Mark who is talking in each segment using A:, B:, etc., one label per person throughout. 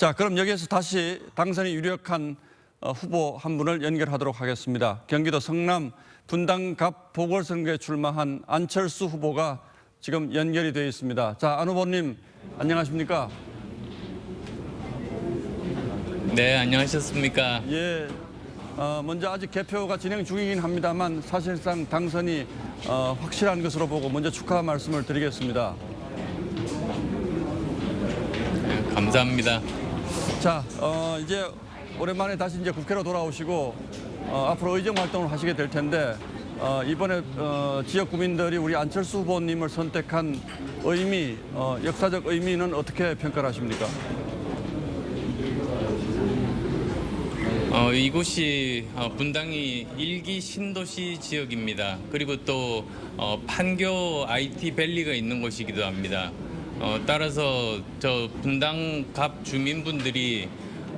A: 자, 그럼 여기에서 다시 당선이 유력한 어, 후보 한 분을 연결하도록 하겠습니다. 경기도 성남 분당갑 보궐선거에 출마한 안철수 후보가 지금 연결이 되어 있습니다. 자, 안 후보님 안녕하십니까?
B: 네, 안녕하셨습니까?
A: 예. 어, 먼저 아직 개표가 진행 중이긴 합니다만 사실상 당선이 어, 확실한 것으로 보고 먼저 축하 말씀을 드리겠습니다.
B: 네, 감사합니다.
A: 자, 어, 이제 오랜만에 다시 이제 국회로 돌아오시고 어, 앞으로 의정 활동을 하시게 될 텐데 어, 이번에 어, 지역 구민들이 우리 안철수 후보님을 선택한 의미, 어, 역사적 의미는 어떻게 평가를 하십니까?
B: 어, 이곳이 어, 분당이 일기 신도시 지역입니다. 그리고 또 어, 판교 IT 밸리가 있는 곳이기도 합니다. 어, 따라서 저 분당 갑 주민분들이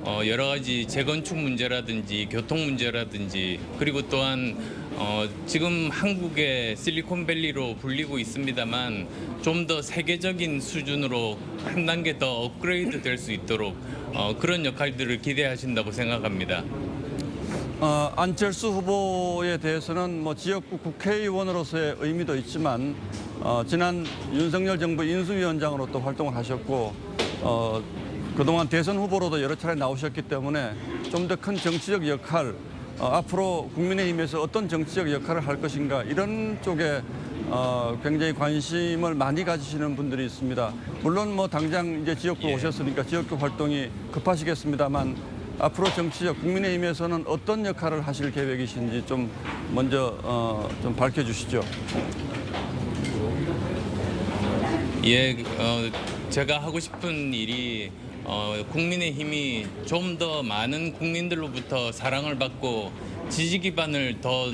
B: 어, 여러 가지 재건축 문제라든지 교통 문제라든지 그리고 또한 어, 지금 한국의 실리콘밸리로 불리고 있습니다만 좀 더 세계적인 수준으로 한 단계 더 업그레이드 될 수 있도록 어, 그런 역할들을 기대하신다고 생각합니다.
A: 어, 안철수 후보에 대해서는 뭐 지역구 국회의원으로서의 의미도 있지만 어, 지난 윤석열 정부 인수위원장으로 또 활동을 하셨고 어, 그동안 대선 후보로도 여러 차례 나오셨기 때문에 좀 더 큰 정치적 역할 어, 앞으로 국민의힘에서 어떤 정치적 역할을 할 것인가 이런 쪽에 어, 굉장히 관심을 많이 가지시는 분들이 있습니다. 물론 뭐 당장 이제 지역구
B: 예.
A: 오셨으니까 지역구 활동이 급하시겠습니다만 앞으로 정치적 국민의힘에서는 어떤 역할을 하실 계획이신지 좀 먼저 어, 좀 밝혀주시죠.
B: 예, 어, 제가 하고 싶은 일이 어, 국민의힘이 좀 더 많은 국민들로부터 사랑을 받고 지지 기반을 더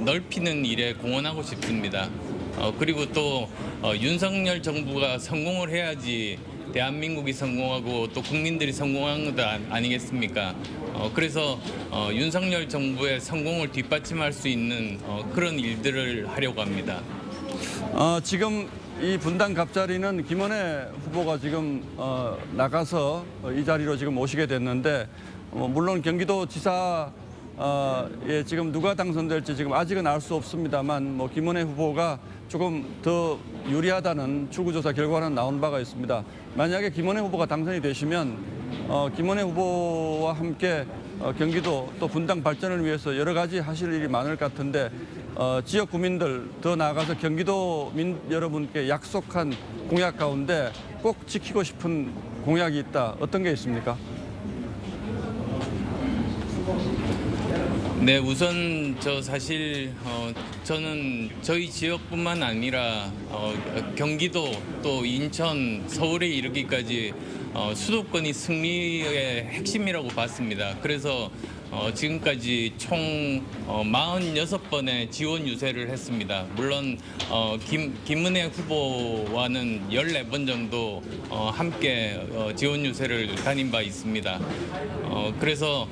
B: 넓히는 일에 공헌하고 싶습니다. 어, 그리고 또 어, 윤석열 정부가 성공을 해야지 대한민국이 성공하고 또 국민들이 성공한 것 아- 아니겠습니까? 어, 그래서 어, 윤석열 정부의 성공을 뒷받침할 수 있는 어, 그런 일들을 하려고 합니다.
A: 어, 지금 이 분당 갑자리는 김원혜 후보가 지금 어, 나가서 어, 이 자리로 지금 오시게 됐는데 어, 물론 경기도 지사 어, 예, 지금 누가 당선될지 지금 아직은 알 수 없습니다만 뭐 김원혜 후보가 조금 더 유리하다는 출구조사 결과는 나온 바가 있습니다. 만약에 김원혜 후보가 당선이 되시면 어, 김원혜 후보와 함께 어, 경기도 또 분당 발전을 위해서 여러 가지 하실 일이 많을 것 같은데 어, 지역 구민들 더 나아가서 경기도 민 여러분께 약속한 공약 가운데 꼭 지키고 싶은 공약이 있다. 어떤 게 있습니까?
B: 네, 우선 저 사실 어, 저는 저희 지역뿐만 아니라 어, 경기도 또 인천, 서울에 이르기까지 어, 수도권이 승리의 핵심이라고 봤습니다. 그래서 어, 지금까지 총 어, 46번의 지원 유세를 했습니다. 물론 어, 김, 김은혜 후보와는 14번 정도 어, 함께 어, 지원 유세를 다닌 바 있습니다. 어, 그래서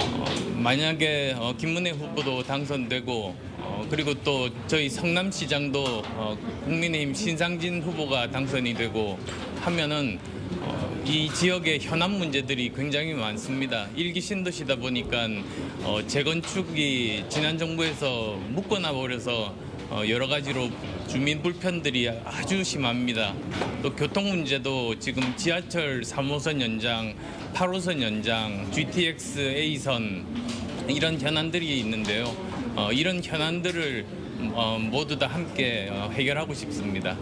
B: 어, 만약에 어, 김문혜 후보도 당선되고 어, 그리고 또 저희 성남시장도 어, 국민의힘 신상진 후보가 당선이 되고 하면은 어, 이 지역의 현안 문제들이 굉장히 많습니다. 일기 신도시다 보니까 어, 재건축이 지난 정부에서 묶어놔 버려서 어, 여러 가지로 주민 불편들이 아주 심합니다. 또 교통 문제도 지금 지하철 3호선 연장, 8호선 연장, GTX A선 이런 현안들이 있는데요. 어, 이런 현안들을 어, 모두 다 함께 어, 해결하고 싶습니다.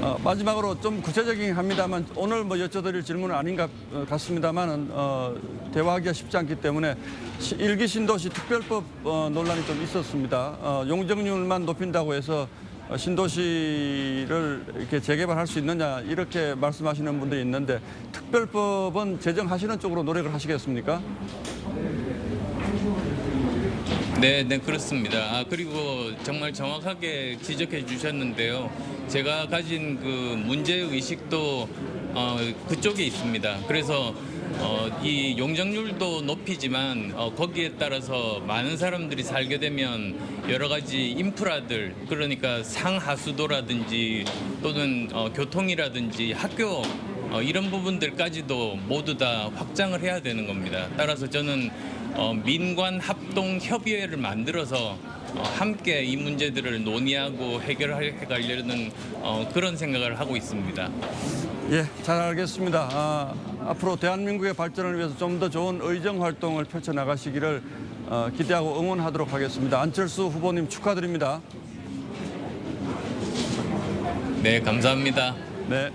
A: 어, 마지막으로 좀 구체적이긴 합니다만 오늘 뭐 여쭤드릴 질문은 아닌 것 어, 같습니다만 어, 대화하기가 쉽지 않기 때문에 시- 일기 신도시 특별법 어, 논란이 좀 있었습니다. 어, 용적률만 높인다고 해서 어, 신도시를 이렇게 재개발할 수 있느냐 이렇게 말씀하시는 분들이 있는데 특별법은 제정하시는 쪽으로 노력을 하시겠습니까?
B: 네, 네 그렇습니다. 아, 그리고 정말 정확하게 지적해 주셨는데요. 제가 가진 그 문제 의식도 어, 그쪽에 있습니다. 그래서 어, 이 용적률도 높이지만 어, 거기에 따라서 많은 사람들이 살게 되면 여러 가지 인프라들 그러니까 상하수도라든지 또는 어, 교통이라든지 학교 어, 이런 부분들까지도 모두 다 확장을 해야 되는 겁니다. 따라서 저는 어, 민관 합동 협의회를 만들어서 어, 함께 이 문제들을 논의하고 해결해 가려는 어, 그런 생각을 하고 있습니다.
A: 예, 잘 알겠습니다. 아, 앞으로 대한민국의 발전을 위해서 좀 더 좋은 의정 활동을 펼쳐 나가시기를 어, 기대하고 응원하도록 하겠습니다. 안철수 후보님 축하드립니다.
B: 네, 감사합니다.
A: 네.